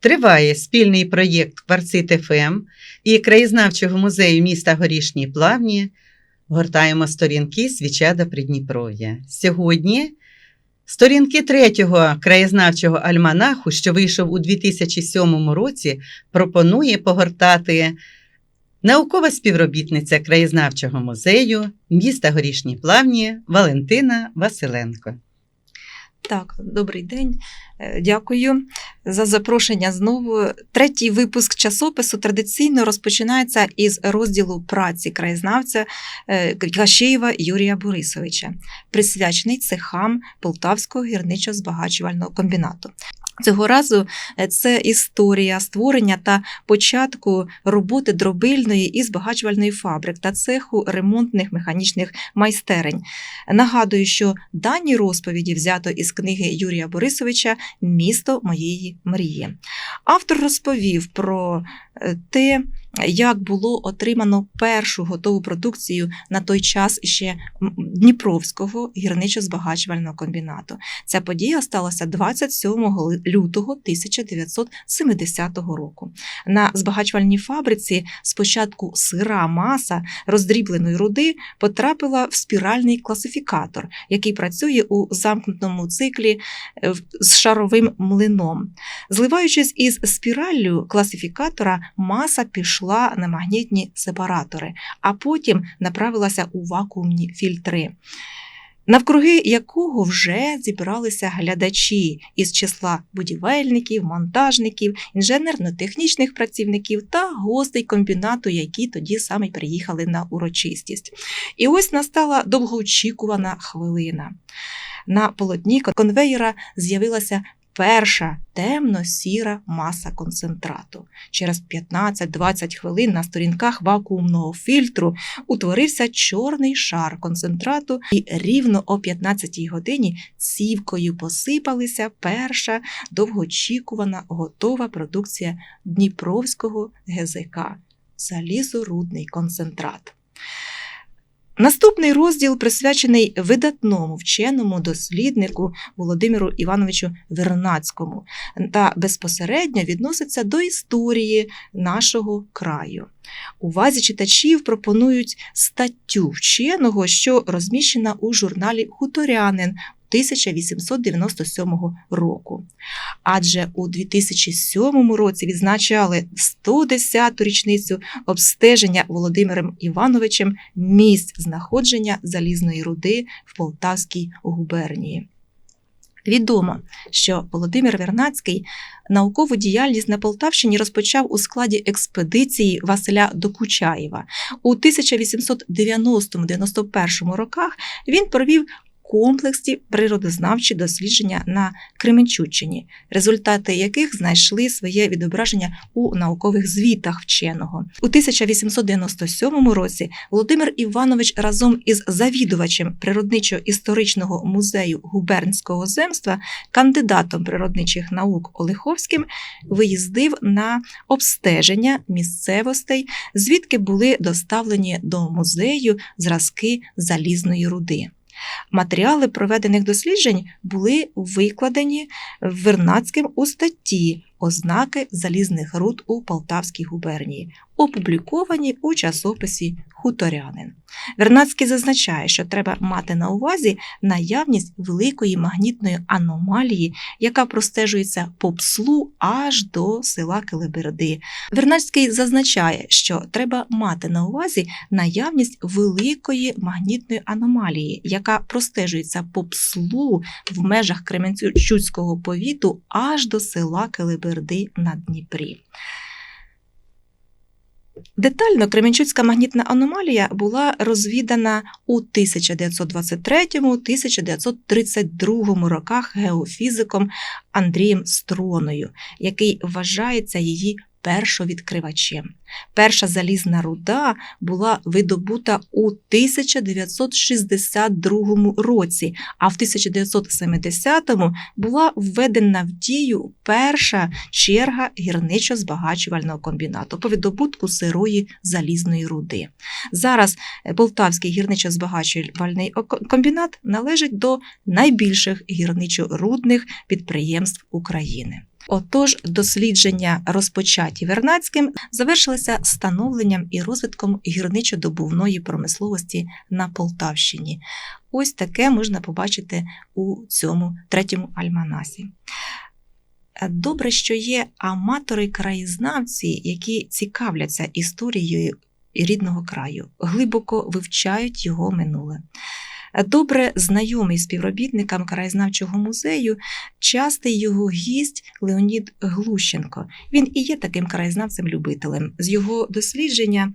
Триває спільний проєкт Кварцит ФМ і краєзнавчого музею міста Горішні Плавні. Гортаємо сторінки Свіча до Придніпров'я. Сьогодні сторінки третього краєзнавчого альманаху, що вийшов у 2007 році, пропонує погортати наукова співробітниця краєзнавчого музею міста Горішні Плавні Валентина Василенко. Так, добрий день. Е, Дякую за запрошення знову. Третій випуск часопису традиційно розпочинається із розділу праці краєзнавця Кащеєва Юрія Борисовича, присвячений цехам Полтавського гірничо-збагачувального комбінату. Цього разу е, це історія створення та початку роботи дробильної і збагачувальної фабрик та цеху ремонтних механічних майстерень. Нагадую, що дані розповіді взято із книги Юрія Борисовича Місто моєї мрії. Автор розповів про е, те, як було отримано першу готову продукцію на той час ще Дніпровського гірничо-збагачувального комбінату. Ця подія сталася 27 лютого 1970 року. На збагачувальній фабриці спочатку сира маса роздрібленої руди потрапила в спіральний класифікатор, який працює у замкнутому циклі е, з шаровим млином. Зливаючись із спіраллю класифікатора, маса пішла на магнітні сепаратори, а потім направилася у вакуумні фільтри. Навкруги якого вже зібралися глядачі із числа будівельників, монтажників, інженерно-технічних працівників та гостей комбінату, які тоді саме приїхали на урочистість. І ось настала довгоочікувана хвилина. На полотні конвеєра з'явилася перша темно-сіра маса концентрату. Через 15-20 хвилин на сторінках вакуумного фільтру утворився чорний шар концентрату, і рівно о 15-й годині цівкою посипалися перша довгоочікувана готова продукція Дніпровського ГЗК залізорудний концентрат. Наступний розділ присвячений видатному вченому досліднику Володимиру Івановичу Вернацькому та безпосередньо відноситься до історії нашого краю. Увазі читачів пропонують статтю вченого, що розміщена у журналі Хуторянин 1897 року. Адже у 2007 році відзначали 110-ту річницю обстеження Володимиром Івановичем місць знаходження залізної руди в Полтавській губернії. Відомо, що Володимир Вернацький наукову діяльність на Полтавщині розпочав у складі експедиції Василя Докучаєва. У 1890-91 роках він провів комплексні природознавчі дослідження на Кременчуччині, результати яких знайшли своє відображення у наукових звітах вченого. У 1897 році Володимир Іванович разом із завідувачем природничо-історичного музею губернського земства, кандидатом природничих наук Олеховським, виїздив на обстеження місцевостей, звідки були доставлені до музею зразки залізної руди. Матеріали проведених досліджень були викладені Вернацьким у статті Ознаки залізних руд у Полтавській губернії, опубліковані у часописі Хуторянин. Вернацький зазначає, що треба мати на увазі наявність великої магнітної аномалії, яка простежується по пслу аж до села Келеберди. Вернацький зазначає, що треба мати на увазі наявність великої магнітної аномалії, яка простежується по пслу в межах Кременчуцького повіту аж до села Келеберди на Дніпрі. Детально Кременчуцька магнітна аномалія була розвідана у 1923-1932 роках геофізиком Андрієм Строною, який вважається її першовідкривачем. Перша залізна руда була видобута у 1962 році, а в 1970-му була введена в дію перша черга гірничо-збагачувального комбінату по видобутку сирої залізної руди. Зараз е, Полтавський гірничо-збагачувальний комбінат належить до найбільших гірничо-рудних підприємств України. Отож, дослідження, розпочаті Вернацьким, завершилися становленням і розвитком гірничо-добувної промисловості на Полтавщині. Ось таке можна побачити у цьому третьому альманасі. Добре, що є аматори-краєзнавці, які цікавляться історією рідного краю, глибоко вивчають його минуле. Добре знайомий співробітникам краєзнавчого музею, частий його гість Леонід Глущенко. Він і є таким краєзнавцем-любителем. З його дослідження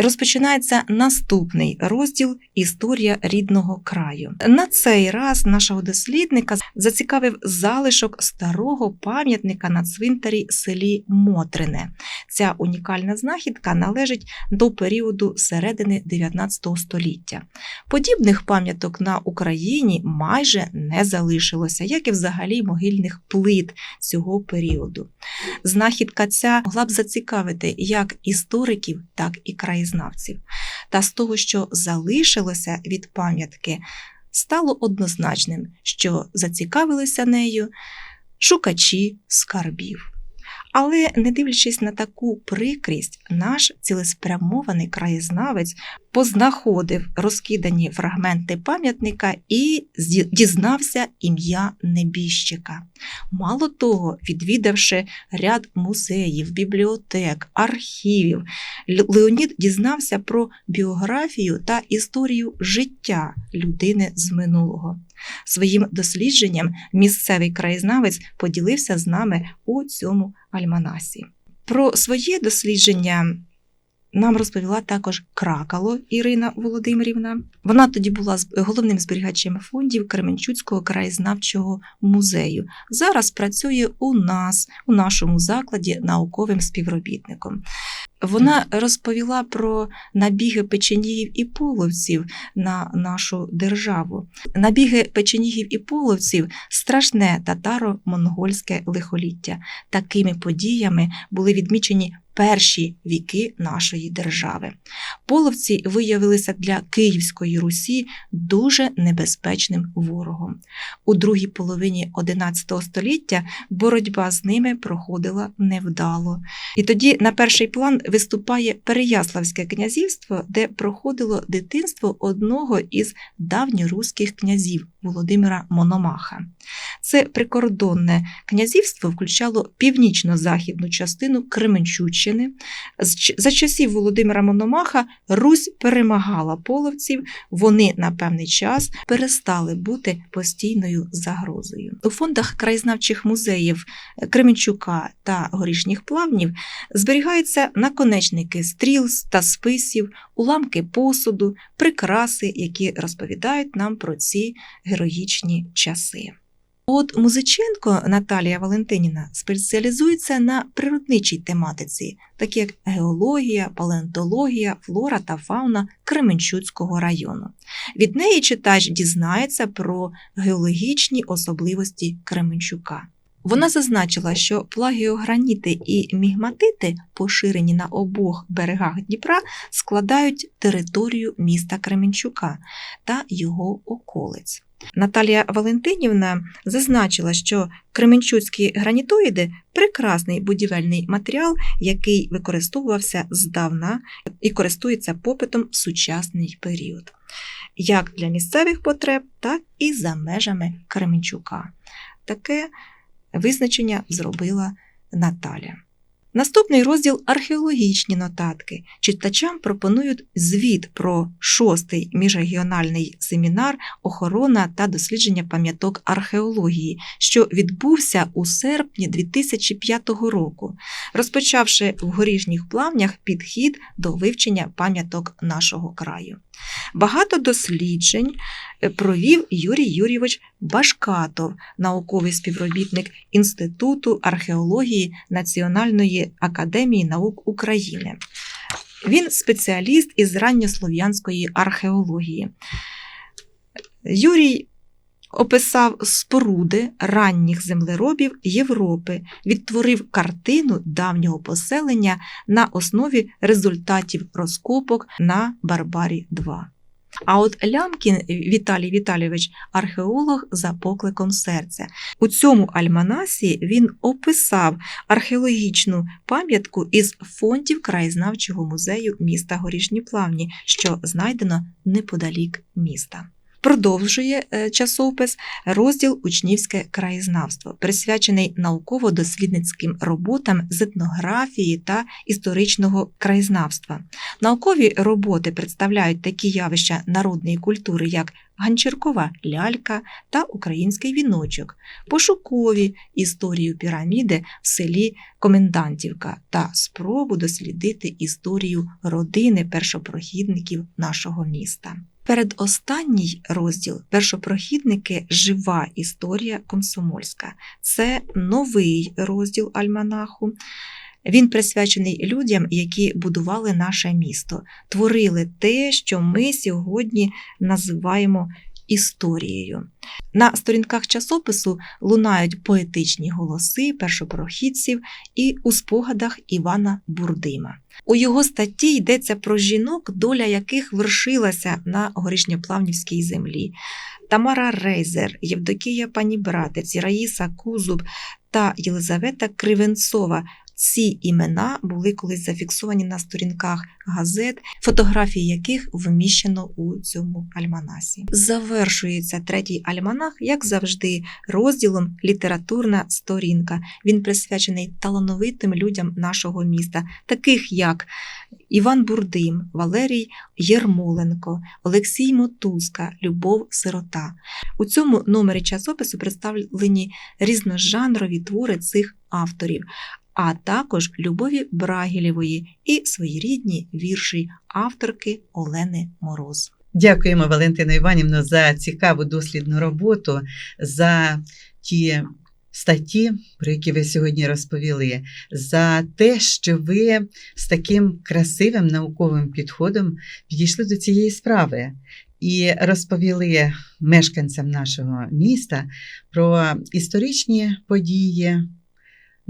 розпочинається наступний розділ Історія рідного краю. На цей раз нашого дослідника зацікавив залишок старого пам'ятника на цвинтарі селі Мотрине. Ця унікальна знахідка належить до періоду середини 19 століття. Подібних пам'яток на Україні майже не залишилося, як і взагалі могильних плит цього періоду. Знахідка ця могла б зацікавити як істориків, так і краєзнавців. Та з того, що залишилося від пам'ятки, стало однозначним, що зацікавилися нею шукачі скарбів. Але, не дивлячись на таку прикрість, наш цілеспрямований краєзнавець познаходив розкидані фрагменти пам'ятника і дізнався ім'я небіжчика. Мало того, відвідавши ряд музеїв, бібліотек, архівів, Леонід дізнався про біографію та історію життя людини з минулого. Своїм дослідженням місцевий краєзнавець поділився з нами у цьому альманасі. Про своє дослідження нам розповіла також Кракало Ірина Володимирівна. Вона тоді була головним зберігачем фондів Кременчуцького краєзнавчого музею. Зараз працює у нас, у нашому закладі, науковим співробітником. Вона розповіла про набіги печенігів і половців на нашу державу. Набіги печенігів і половців страшне татаро-монгольське лихоліття. Такими подіями були відмічені перші віки нашої держави. Половці виявилися для Київської Русі дуже небезпечним ворогом. У другій половині XI століття боротьба з ними проходила невдало. І тоді на перший план виступає Переяславське князівство, де проходило дитинство одного із давньоруських князів Володимира Мономаха. Це прикордонне князівство включало північно-західну частину Кременчуччини. За часів Володимира Мономаха Русь перемагала половців, вони на певний час перестали бути постійною загрозою. У фондах краєзнавчих музеїв Кременчука та горішніх плавнів зберігаються наконечники стріл та списів, уламки посуду, прикраси, які розповідають нам про ці героїчні часи. От Музиченко Наталія Валентиніна спеціалізується на природничій тематиці, такі як геологія, палеонтологія, флора та фауна Кременчуцького району. Від неї читач дізнається про геологічні особливості Кременчука. Вона зазначила, що плагіограніти і мігматити, поширені на обох берегах Дніпра, складають територію міста Кременчука та його околиць. Наталія Валентинівна зазначила, що кременчуцькі гранітоїди прекрасний будівельний матеріал, який використовувався здавна і користується попитом в сучасний період, як для місцевих потреб, так і за межами Кременчука. Таке визначення зробила Наталя. Наступний розділ археологічні нотатки. Читачам пропонують звіт про шостий міжрегіональний семінар охорона та дослідження пам'яток археології, що відбувся у серпні 2005 року, розпочавши в горішніх плавнях підхід до вивчення пам'яток нашого краю. Багато досліджень провів Юрій Юрійович Башкатов, науковий співробітник Інституту археології Національної академії наук України. Він спеціаліст із ранньослов'янської археології. Юрій описав споруди ранніх землеробів Європи, відтворив картину давнього поселення на основі результатів розкопок на Барбарі 2. А от Лямкін Віталій Віталійович археолог за покликом серця. У цьому альманасі він описав археологічну пам'ятку із фондів краєзнавчого музею міста Горішні Плавні, що знайдено неподалік міста. Продовжує е, часопис розділ Учнівське краєзнавство, присвячений науково-дослідницьким роботам з етнографії та історичного краєзнавства. Наукові роботи представляють такі явища народної культури, як ганчіркова лялька та український віночок, пошукові історію піраміди в селі Комендантівка та спробу дослідити історію родини першопрохідників нашого міста. Передостанній розділ першопрохідники жива історія комсомольська. Це новий розділ альманаху. Він присвячений людям, які будували наше місто, творили те, що ми сьогодні називаємо історією. На сторінках часопису лунають поетичні голоси першопрохідців і у спогадах Івана Бурдима. У його статті йдеться про жінок, доля яких вершилася на горішньоплавнівській землі. Тамара Рейзер, Євдокія Панібратець, Раїса Кузуб та Єлизавета Кривенцова. Ці імена були колись зафіксовані на сторінках газет, фотографії яких вміщено у цьому альманасі. Завершується третій альманах, як завжди, розділом Літературна сторінка. Він присвячений талановитим людям нашого міста, таких як Іван Бурдим, Валерій Єрмоленко, Олексій Мотузка, Любов Сирота. У цьому номері часопису представлені різножанрові твори цих авторів, а також Любові Брагілєвої і своєрідні вірші авторки Олени Мороз. Дякуємо, Валентина Іванівна, за цікаву дослідну роботу, за ті статті, про які ви сьогодні розповіли, за те, що ви з таким красивим науковим підходом підійшли до цієї справи і розповіли мешканцям нашого міста про історичні події.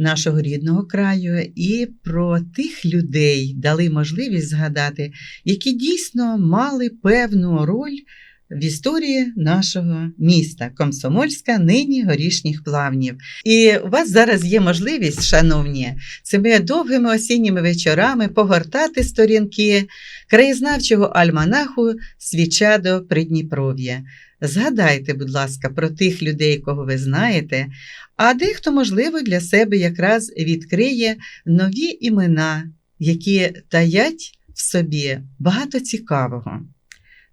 Нашого рідного краю і про тих людей дали можливість згадати, які дійсно мали певну роль в історії нашого міста Комсомольська, нині горішніх плавнів. І у вас зараз є можливість, шановні, цими довгими осінніми вечорами погортати сторінки краєзнавчого альманаху Свіча до Придніпров'я. Згадайте, будь ласка, про тих людей, кого ви знаєте, а дехто, можливо, для себе якраз відкриє нові імена, які таять в собі багато цікавого.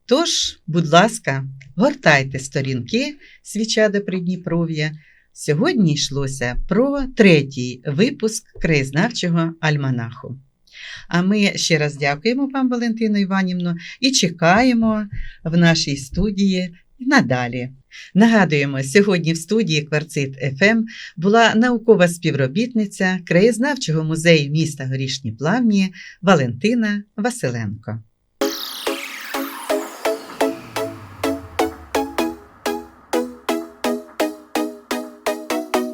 Тож, будь ласка, гортайте сторінки свіча до Придніпров'я. Сьогодні йшлося про третій випуск краєзнавчого альманаху. А ми ще раз дякуємо вам, Валентину Іванівну, і чекаємо в нашій студії надалі. Нагадуємо, сьогодні в студії Кварцит ФМ була наукова співробітниця краєзнавчого музею міста Горішні Плавні Валентина Василенко.